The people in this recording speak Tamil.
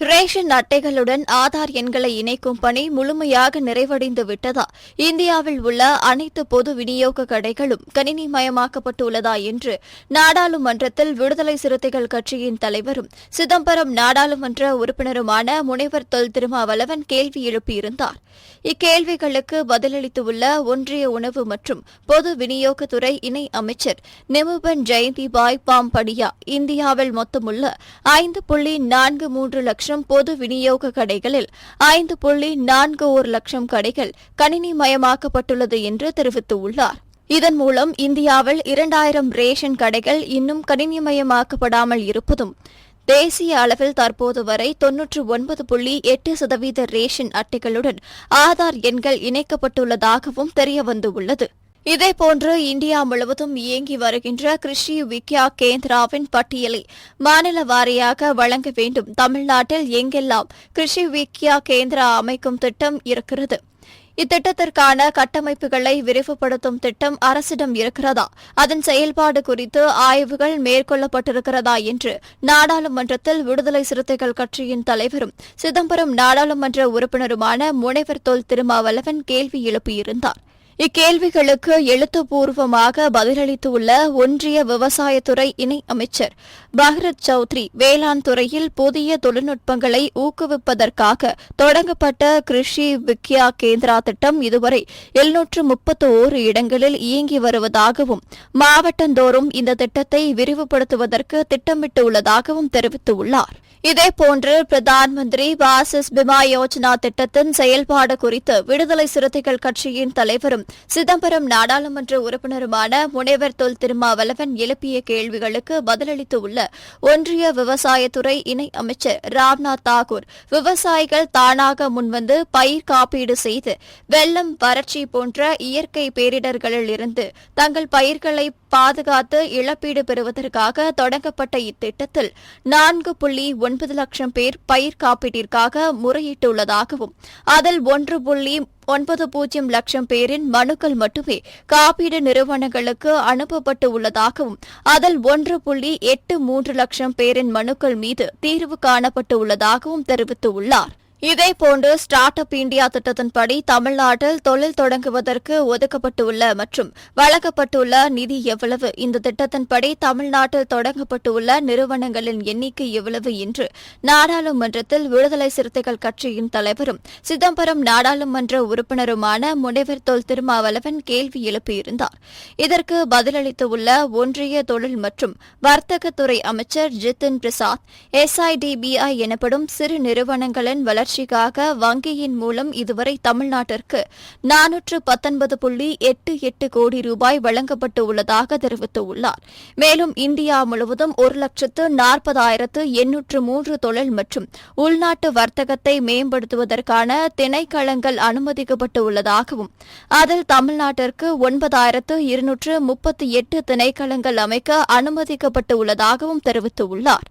ரேஷன் அட்டைகளுடன் ஆதார் எண்களை இணைக்கும் பணி முழுமையாக நிறைவடைந்து விட்டதா? இந்தியாவில் உள்ள அனைத்து பொது விநியோக கடைகளும் கணினிமயமாக்கப்பட்டுள்ளதா என்று நாடாளுமன்றத்தில் விடுதலை சிறுத்தைகள் கட்சியின் தலைவரும் சிதம்பரம் நாடாளுமன்ற உறுப்பினருமான முனைவர் தொல் திருமாவளவன் கேள்வி எழுப்பியிருந்தார். இக்கேள்விகளுக்கு பதிலளித்துள்ள ஒன்றிய உணவு மற்றும் பொது விநியோகத்துறை இணை அமைச்சர் நிமுபன் ஜெயந்திபாய் பாம்படியா இந்தியாவில் மொத்தமுள்ள ஐந்து புள்ளி நான்கு மூன்று லட்சம் பொது விநியோக கடைகளில் ஐந்து புள்ளி நான்கு ஒரு லட்சம் கடைகள் கணினிமயமாக்கப்பட்டுள்ளது என்று தெரிவித்துள்ளார். இதன் மூலம் இந்தியாவில் இரண்டாயிரம் ரேஷன் கடைகள் இன்னும் கணினிமயமாக்கப்படாமல் இருப்பதும் தேசிய அளவில் தற்போது வரை தொன்னூற்று ஒன்பது புள்ளி எட்டு சதவீத ரேஷன் அட்டைகளுடன் ஆதார் எண்கள் இணைக்கப்பட்டுள்ளதாகவும் தெரியவந்துள்ளது. இதேபோன்று இந்தியா முழுவதும் இயங்கி வருகின்ற கிருஷி விக்யா கேந்திராவின் பட்டியலை மாநில வாரியாக வழங்க வேண்டும். தமிழ்நாட்டில் எங்கெல்லாம் கிருஷி விக்யா கேந்திரா அமைக்கும் திட்டம் இருக்கிறது? இத்திட்டத்திற்கான கட்டமைப்புகளை விரிவுபடுத்தும் திட்டம் அரசிடம் இருக்கிறதா? அதன் செயல்பாடு குறித்து ஆய்வுகள் மேற்கொள்ளப்பட்டிருக்கிறதா என்று நாடாளுமன்றத்தில் விடுதலை சிறுத்தைகள் கட்சியின் தலைவரும் சிதம்பரம் நாடாளுமன்ற உறுப்பினருமான முனைவர் தொல் திருமாவளவன் கேள்வி எழுப்பியிருந்தார். இக்கேள்விகளுக்கு எழுத்துப்பூர்வமாக பதிலளித்துள்ள ஒன்றிய விவசாயத்துறை இணை அமைச்சர் பஹ்ரத் சௌத்ரி வேளாண் துறையில் புதிய தொழில்நுட்பங்களை ஊக்குவிப்பதற்காக தொடங்கப்பட்ட கிருஷி விக்யா கேந்திரா திட்டம் இதுவரை எழுநூற்று முப்பத்து ஓரு இடங்களில் இயங்கி வருவதாகவும் மாவட்டந்தோறும் இந்த திட்டத்தை விரிவுபடுத்துவதற்கு திட்டமிட்டுள்ளதாகவும் தெரிவித்துள்ளார். இதேபோன்று பிரதான் மந்திரி பாசிஸ் பிமா யோஜனா திட்டத்தின் செயல்பாடு குறித்து விடுதலை சிறுத்தைகள் கட்சியின் தலைவரும் சிதம்பரம் நாடாளுமன்ற உறுப்பினருமான முனைவர் தொல் திருமாவளவன் எழுப்பிய கேள்விகளுக்கு பதிலளித்துள்ள ஒன்றிய விவசாயத்துறை இணை அமைச்சர் ராம்நாத் தாகூர் விவசாயிகள் தானாக முன்வந்து பயிர் காப்பீடு செய்து வெள்ளம் வறட்சி போன்ற இயற்கை பேரிடர்களில் இருந்து தங்கள் பயிர்களை பாதுகாத்து இழப்பீடு பெறுவதற்காக தொடங்கப்பட்ட இத்திட்டத்தில் நான்கு புள்ளி ஒன்பது லட்சம் பேர் பயிர் காப்பீட்டிற்காக முறையிட்டுள்ளதாகவும் அதில் ஒன்று புள்ளி ஒன்பது பூஜ்ஜியம் லட்சம் பேரின் மனுக்கள் மட்டுமே காப்பீடு நிறுவனங்களுக்கு அனுப்பப்பட்டு உள்ளதாகவும் அதில் ஒன்று புள்ளி எட்டு மூன்று லட்சம் பேரின் மனுக்கள் மீது தீர்வு காணப்பட்டு உள்ளதாகவும் தெரிவித்துள்ளார். இதேபோன்று ஸ்டார்ட் அப் இந்தியா திட்டத்தின்படி தமிழ்நாட்டில் தொழில் தொடங்குவதற்கு ஒதுக்கப்பட்டுள்ள மற்றும் வழங்கப்பட்டுள்ள நிதி எவ்வளவு? இந்த திட்டத்தின்படி தமிழ்நாட்டில் தொடங்கப்பட்டுள்ள நிறுவனங்களின் எண்ணிக்கை எவ்வளவு என்று நாடாளுமன்றத்தில் விடுதலை சிறுத்தைகள் கட்சியின் தலைவரும் சிதம்பரம் நாடாளுமன்ற உறுப்பினருமான முனைவர் தொல் திருமாவளவன் கேள்வி எழுப்பியிருந்தார். இதற்கு பதிலளித்துள்ள ஒன்றிய தொழில் மற்றும் வர்த்தகத்துறை அமைச்சர் ஜித்தின் பிரசாத் எஸ்ஐடிபிஐ எனப்படும் சிறு நிறுவனங்களின் வளர்ச்சி வளர்ச்சிக்காக வங்கியின் மூலம் இதுவரை தமிழ்நாட்டிற்கு நானூற்று பத்தொன்பது புள்ளி எட்டு எட்டு கோடி ரூபாய் வழங்கப்பட்டு உள்ளதாக தெரிவித்துள்ளார். மேலும் இந்தியா முழுவதும் ஒரு லட்சத்து நாற்பதாயிரத்து எண்ணூற்று மூன்று தொழில் மற்றும் உள்நாட்டு வர்த்தகத்தை மேம்படுத்துவதற்கான திணைக்களங்கள் அனுமதிக்கப்பட்டு உள்ளதாகவும் அதில் தமிழ்நாட்டிற்கு ஒன்பதாயிரத்து இருநூற்று முப்பத்தி எட்டு திணைக்களங்கள் அமைக்க அனுமதிக்கப்பட்டு உள்ளதாகவும் தெரிவித்துள்ளாா்